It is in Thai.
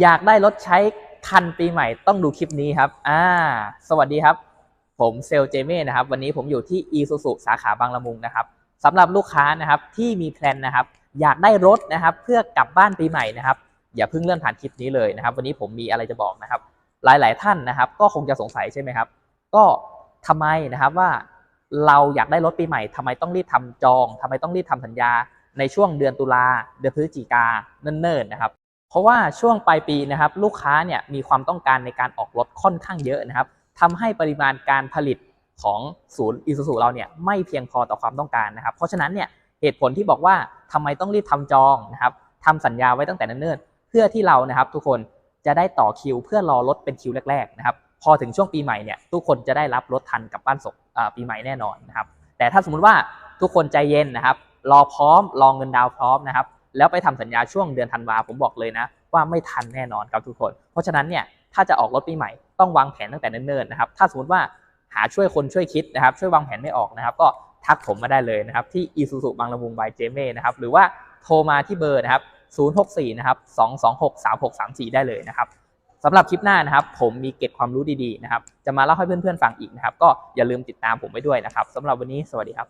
อยากได้รถใช้คันปีใหม่ต้องดูคลิปนี้ครับ อ่า สวัสดีครับ ผมเซลเจเม่นะครับ วันนี้ผมอยู่ที่ e s u s u สาขาบางละมุงนะครับสำหรับลูกค้านะครับที่มีแพลนนะครับ อยากได้รถนะครับ เพื่อกลับบ้านปีใหม่นะครับ อย่าเพิ่งเลื่อนผ่านคลิปนี้เลยนะครับ วันนี้ผมมีอะไรจะบอกนะครับ หลาย ๆ ท่านนะครับ ก็คงจะสงสัยใช่ไหมครับ ก็ทำไมนะครับว่าเราอยากได้รถปีใหม่ทำไมต้องรีบทำจองทำไมต้องรีบทำสัญญา ในช่วงเดือนตุลาเดือนพฤศจิกาเนิ่น ๆ นะครับ เพราะว่าช่วงปลายปีนะครับลูกค้าเนี่ยมีความต้องการในการออกรถค่อนข้างเยอะนะครับทำให้ปริมาณการผลิตของศูนย์อีซูซูเราเนี่ยไม่เพียงพอต่อความต้องการนะครับ เพราะฉะนั้นเนี่ยเหตุผลที่บอกว่าทำไมต้องรีบทำจองนะครับทำสัญญาไว้ตั้งแต่เนิ่นๆเพื่อที่เรานะครับ ทุกคนจะได้ต่อคิว เพื่อรอรถเป็นคิวแรกๆนะครับพอถึงช่วงปีใหม่เนี่ยทุกคนจะได้รับรถทันกับบ้านศกปีใหม่แน่นอนนะครับแต่ถ้าสมมุติว่าทุกคนใจเย็นนะครับ รอพร้อมรองเงินดาวพร้อมนะครับ แล้วไปทำสัญญาช่วงเดือนธันวาผมบอกเลยนะ ว่าไม่ทันแน่นอนครับทุกคน เพราะฉะนั้นเนี่ยถ้าจะออกรถปีใหม่ต้องวางแผนตั้งแต่เนิ่นๆนะครับถ้าสมมติว่าหาช่วยคนช่วยคิดนะครับ ช่วยวางแผนไม่ออกนะครับ ก็ทักผมมาได้เลยนะครับ ที่ i s u z u บางละมุงบายเจเม่นะครับหรือว่าโทรมาที่เบอร์นะครับ064นะครับ226 3634 ได้เลยนะครับสำหรับคลิปหน้านะครับ ผมมีเก็บความรู้ดีๆนะครับ จะมาเล่าให้เพื่อนๆฟังอีกนะครับ ก็อย่าลืมติดตามผมไว้ด้วยนะครับสำหรับวันนี้สวัสดีครับ